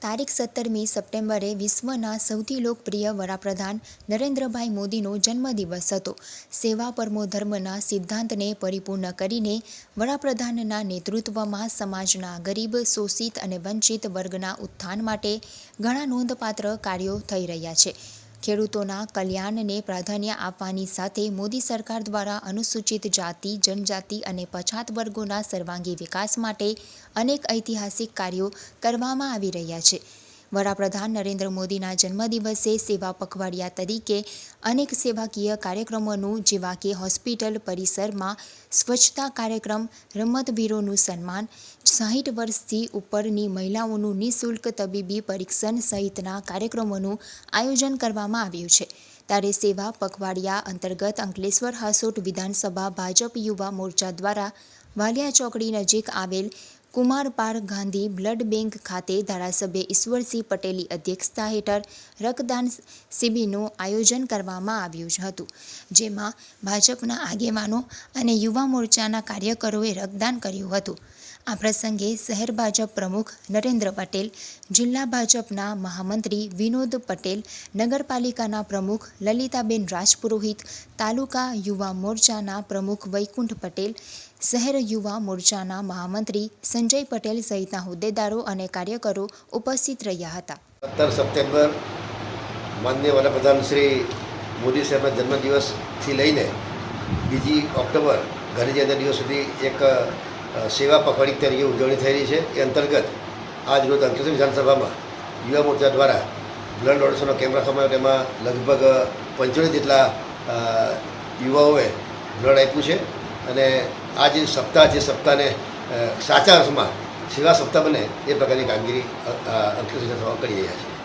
તારીખ સત્તરમી સપ્ટેમ્બરે વિશ્વના સૌથી લોકપ્રિય વડાપ્રધાન નરેન્દ્રભાઈ મોદીનો જન્મદિવસ હતો. સેવા પરમો ધર્મના સિદ્ધાંતને પરિપૂર્ણ કરીને વડાપ્રધાનના નેતૃત્વમાં સમાજના ગરીબ, શોષિત અને વંચિત વર્ગના ઉત્થાન માટે ઘણા નોંધપાત્ર કાર્યો થઈ રહ્યા છે. ખેડૂતોના કલ્યાણને પ્રાધાન્ય આપવાની સાથે મોદી સરકાર દ્વારા અનુસૂચિત જાતિ, જનજાતિ અને પછાત વર્ગોના સર્વાંગી વિકાસ માટે અનેક ઐતિહાસિક કાર્યો કરવામાં આવી રહ્યા છે. વડાપ્રધાન નરેન્દ્ર મોદીના જન્મદિવસે સેવા પખવાડિયા તરીકે અનેક સેવાકીય કાર્યક્રમોનું, જેવા કે હોસ્પિટલ પરિસરમાં સ્વચ્છતા કાર્યક્રમ, રમતવીરોનું સન્માન, સાહીઠ વર્ષથી ઉપરની મહિલાઓનું નિઃશુલ્ક તબીબી પરીક્ષણ સહિતના કાર્યક્રમોનું આયોજન કરવામાં આવ્યું છે. ત્યારે સેવા પખવાડિયા અંતર્ગત અંકલેશ્વર હાસોટ વિધાનસભા ભાજપ યુવા મોરચા દ્વારા વાલિયા ચોકડી નજીક આવેલ કુમારપાર ગાંધી બ્લડ બેંક ખાતે ધારાસભ્ય ઈશ્વરસિંહ પટેલની અધ્યક્ષતા હેઠળ રક્તદાન શિબિરનું આયોજન કરવામાં આવ્યું હતું, જેમાં ભાજપના આગેવાનો અને યુવા મોરચાના કાર્યકરોએ રક્તદાન કર્યું હતું. આ પ્રસંગે શહેર ભાજપ પ્રમુખ નરેન્દ્ર પટેલ, જિલ્લા ભાજપના મહામંત્રી વિનોદ પટેલ, નગરપાલિકાના પ્રમુખ લલિતાબેન રાજપુરોહિત, તાલુકા યુવા મોરચાના પ્રમુખ વૈકુંઠ પટેલ, શહેર યુવા મોરચાના મહામંત્રી સંજય પટેલ સહિતના હોદ્દેદારો અને કાર્યકરો ઉપસ્થિત રહ્યા હતા. સત્તર સપ્ટેમ્બર માન્ય વડાપ્રધાન શ્રી મોદી સાહેબના જન્મદિવસથી લઈને બીજી ઓક્ટોબર ગાંધીજયંતિ દિવસ સુધી એક સેવા પખવાડી તરીકે ઉજવણી થઈ રહી છે, એ અંતર્ગત આજ રોજ અંકલેશ્વર વિધાનસભામાં યુવા મોરચા દ્વારા બ્લડ ડોનેશનનો કેમ્પ રાખવામાં આવ્યો. તેમાં લગભગ પંચોતેર જેટલા યુવાઓએ બ્લડ આપ્યું છે અને આ જે સપ્તાહ જે સપ્તાહને સાચા અર્થમાં સેવા સપ્તાહ બને એ પ્રકારની કામગીરી અંકલેશ્વર વિધાનસભામાં કરી રહ્યા છે.